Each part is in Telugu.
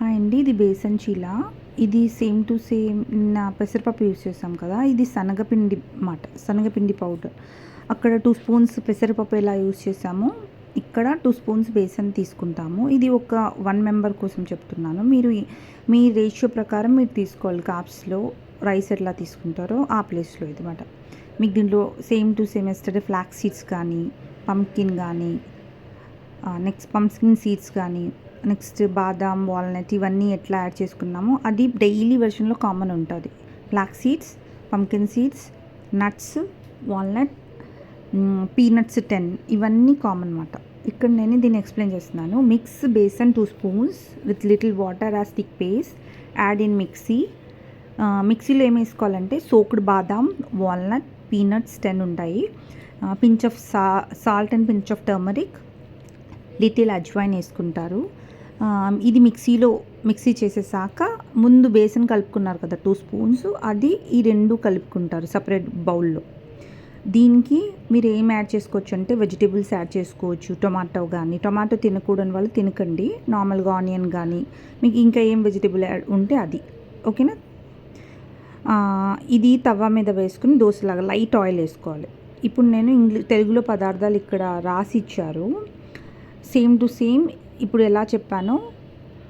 హాయ్ అండి ఇది బేసన్ చీల. ఇది సేమ్ టు సేమ్ నా పెసరపప్పు యూస్ చేస్తాం కదా ఇది శనగపిండి మాట శనగపిండి పౌడర్. అక్కడ టూ స్పూన్స్ పెసరపప్పు ఎలా యూస్ చేసామో ఇక్కడ టూ స్పూన్స్ బేసన్ తీసుకుంటాము. ఇది ఒక వన్ మెంబర్ కోసం చెప్తున్నాను. మీరు మీ రేషియో ప్రకారం మీరు తీసుకోవాలి కాప్స్లో రైస్ ఎట్లా తీసుకుంటారో ఆ ప్లేస్లో ఇది మాట. మీకు దీంట్లో same to same yesterday flax seeds కానీ పంకిన్ కానీ నెక్స్ట్ పంప్స్కిన్ సీడ్స్ కానీ నెక్స్ట్ బాదాం వాల్నట్ ఇవన్నీ ఎట్లా యాడ్ చేసుకున్నామో అది డైలీ వెర్షన్లో కామన్ ఉంటుంది. Black seeds pumpkin seeds nuts walnut peanuts ten ఇవన్నీ కామన్ అనమాట ఇక్కడ నేను దీన్ని ఎక్స్ప్లెయిన్ చేస్తున్నాను. Mix besan two spoons with little water as thick paste add in mixie. మిక్సీలో ఏం వేసుకోవాలంటే సోక్డ్ బాదాం వాల్నట్ పీనట్స్ టెన్ ఉంటాయి. Pinch of saw salt and pinch of turmeric little ajwain వేసుకుంటారు. ఇది మిక్సీలో మిక్సీ చేసేసాక ముందు బేసన్ కలుపుకున్నారు కదా టూ స్పూన్స్ అది ఈ రెండు కలుపుకుంటారు సపరేట్ బౌల్లో. దీనికి మీరు ఏం యాడ్ చేసుకోవచ్చు అంటే వెజిటేబుల్స్ యాడ్ చేసుకోవచ్చు టొమాటో కానీ టొమాటో తినకూడని వాళ్ళు తినకండి. నార్మల్గా ఆనియన్ కానీ మీకు ఇంకా ఏం వెజిటేబుల్ యాడ్ ఉంటే అది. ఓకేనా? ఇది తవ్వ మీద వేసుకుని దోశలాగా లైట్ ఆయిల్ వేసుకోవాలి. ఇప్పుడు నేను ఇంగ్లీ తెలుగులో పదార్థాలు ఇక్కడ రాసి ఇచ్చారు. సేమ్ టు సేమ్ ఇప్పుడు ఎలా చెప్పానో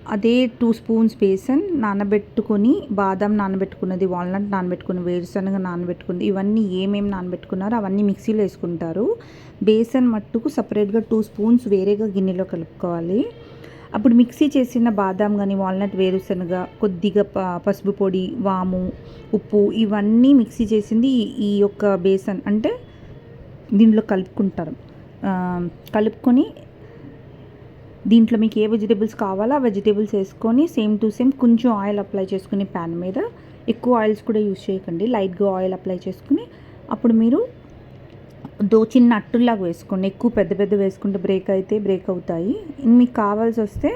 అదే టూ స్పూన్స్ బేసన్ నానబెట్టుకొని బాదం నానబెట్టుకున్నది వాల్నట్ నానబెట్టుకుని వేరుశనగ నానబెట్టుకుంది ఇవన్నీ ఏమేమి నానబెట్టుకున్నారో అవన్నీ మిక్సీలో వేసుకుంటారు. బేసన్ మట్టుకు సపరేట్గా టూ స్పూన్స్ వేరేగా గిన్నెలో కలుపుకోవాలి. అప్పుడు మిక్సీ చేసిన బాదాం కానీ వాల్నట్ వేరుశనగ కొద్దిగా ప పసుపు పొడి వాము ఉప్పు ఇవన్నీ మిక్సీ చేసింది ఈ- యొక్క బేసన్ అంటే దీంట్లో కలుపుకుంటారు. కలుపుకొని దీంట్లో మీకు ఏ వెజిటేబుల్స్ కావాలో ఆ వెజిటేబుల్స్ వేసుకొని సేమ్ టు సేమ్ కొంచెం ఆయిల్ అప్లై చేసుకుని ప్యాన్ మీద ఎక్కువ ఆయిల్స్ కూడా యూస్ చేయకండి. లైట్గా ఆయిల్ అప్లై చేసుకుని అప్పుడు మీరు దో చిన్న అట్టుల్లాగా వేసుకోండి. ఎక్కువ పెద్ద పెద్ద వేసుకుంటే బ్రేక్ అయితే బ్రేక్ అవుతాయి. మీకు కావాల్సి వస్తే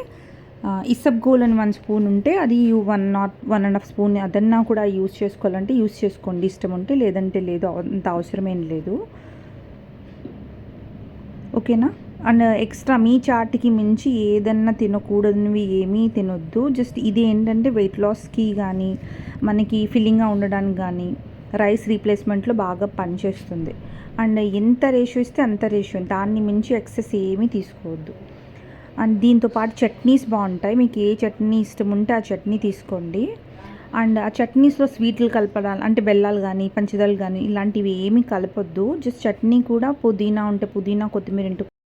ఇసబ్గోల్ అని వన్ స్పూన్ ఉంటే అది one not one and half spoon అదన్నా కూడా యూస్ చేసుకోవాలంటే యూస్ చేసుకోండి. ఇష్టం ఉంటే లేదంటే లేదు అంత అవసరమేం లేదు. ఓకేనా? అండ్ ఎక్స్ట్రా మీ చాట్కి మించి ఏదన్నా తినకూడనివి ఏమీ తినొద్దు. జస్ట్ ఇది ఏంటంటే వెయిట్ లాస్కి కానీ మనకి ఫిల్లింగ్గా ఉండడానికి కానీ రైస్ రీప్లేస్మెంట్లో బాగా పనిచేస్తుంది. అండ్ ఎంత రేషియో ఇస్తే అంత రేషియో దాన్ని మించి ఎక్సెస్ ఏమీ తీసుకోవద్దు. అండ్ దీంతో పాటు చట్నీస్ బాగుంటాయి. మీకు ఏ చట్నీ ఇష్టం ఉంటే ఆ చట్నీ తీసుకోండి. అండ్ ఆ చట్నీస్లో స్వీట్లు కలపడాలి అంటే బెల్లాలు కానీ పంచదారలు కానీ ఇలాంటివి ఏమీ కలపొద్దు. జస్ట్ చట్నీ కూడా పుదీనా ఉంటే పుదీనా కొత్తిమీర ఉంటే